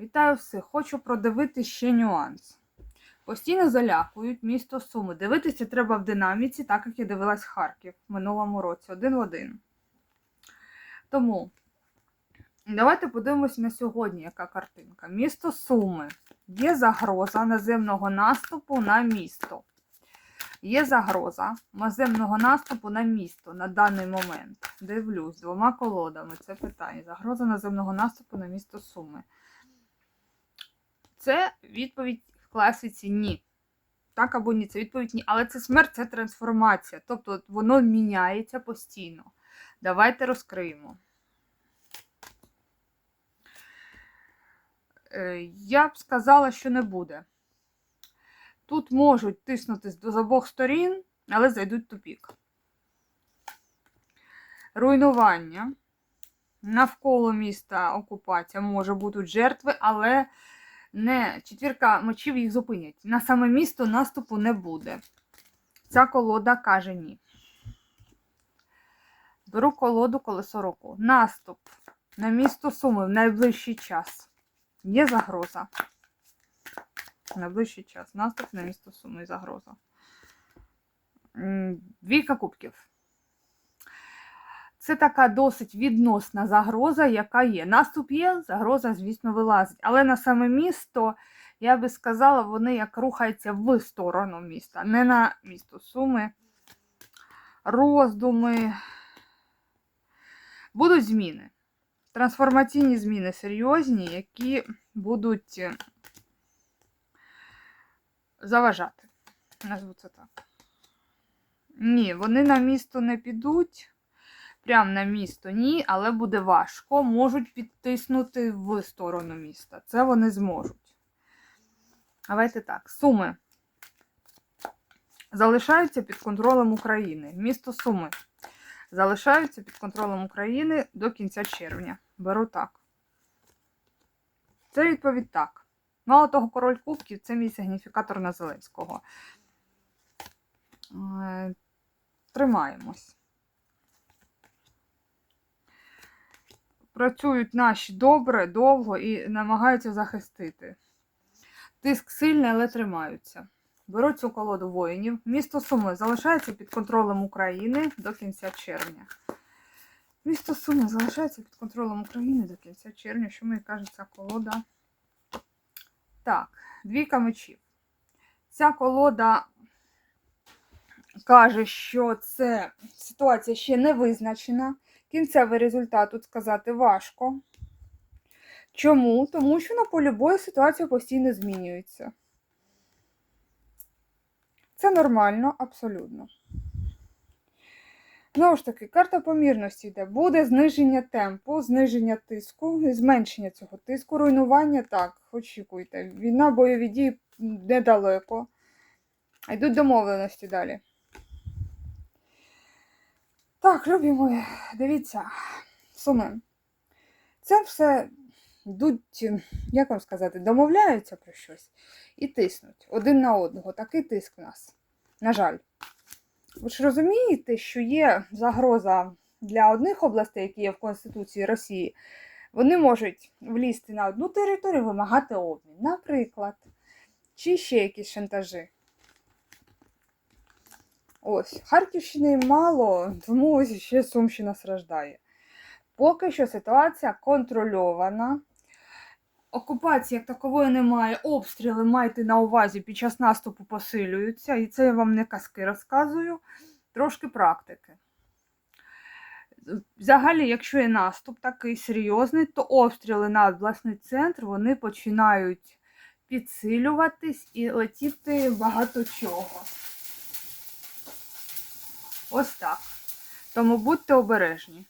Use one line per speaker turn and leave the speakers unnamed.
Вітаю всіх! Хочу продивити ще нюанс. Постійно залякують місто Суми. Дивитися треба в динаміці, так як я дивилась Харків в минулому році, один в один. Тому давайте подивимось на сьогодні, яка картинка. Місто Суми. Є загроза наземного наступу на місто. Є загроза наземного наступу на місто на даний момент. Дивлюсь, двома колодами. Це питання. Загроза наземного наступу на місто Суми. Це відповідь в класиці ні. Так або ні, це відповідь ні. Але це смерть, це трансформація. Тобто воно міняється постійно. Давайте розкриємо. Е, Я б сказала, що не буде. Тут можуть тиснути з обох сторін, але зайдуть тупік. Руйнування. Навколо міста окупація може бути жертви, але не четвірка мечів їх зупинять. На саме місто наступу не буде. Ця колода каже ні. Беру колоду колесо року. Наступ на місто Суми в найближчий час. Є загроза. Найближчий час. Наступ на місто Суми загроза. Двійка кубків. Це така досить відносна загроза, яка є. Наступ є, загроза, звісно, вилазить. Але на саме місто, я би сказала, вони як рухаються в сторону міста, не на місто Суми. Роздуми. Будуть зміни. Трансформаційні зміни серйозні, які будуть е, заважати. Назву це так. Ні, вони на місто не підуть. Прям на місто ні, але буде важко. Можуть підтиснути в сторону міста. Це вони зможуть. Давайте так. Суми залишаються під контролем України. Місто Суми залишаються під контролем України до кінця червня. Беру так. Це відповідь так. Мало того, король Кубків це мій сигніфікатор на Зеленського. Е, Тримаємось. Працюють наші добре, довго і намагаються захистити. Тиск сильний, але тримаються. Беру цю колоду воїнів. Місто Суми залишається під контролем України до кінця червня. Місто Суми залишається під контролем України до кінця червня. Що мені каже ця колода? Так, двійка мечів. Ця колода каже, що це ситуація ще не визначена. Кінцевий результат тут сказати важко. Чому? Тому що на полі бою ситуація постійно змінюється. Це нормально, абсолютно. Знову ж таки, карта помірності йде. Буде зниження темпу, зниження тиску, зменшення цього тиску, руйнування так, очікуйте. Війна, бойові дії недалеко. Йдуть домовленості далі. Так, любі мої, дивіться, суми. Це все йдуть, як вам сказати, домовляються про щось і тиснуть один на одного. Такий тиск в нас. На жаль. Ви ж розумієте, що є загроза для одних областей, які є в Конституції Росії, вони можуть влізти на одну територію, вимагати обмін, наприклад, чи ще якісь шантажі. Ось, Харківщини мало, тому ось ще Сумщина страждає. Поки що ситуація контрольована. Окупації як такової немає, обстріли майте на увазі під час наступу посилюються. І це я вам не казки розказую, трошки практики. Взагалі, якщо є наступ такий серйозний, то обстріли на обласний центр вони починають підсилюватись і летіти багато чого. Ось так. Тому будьте обережні.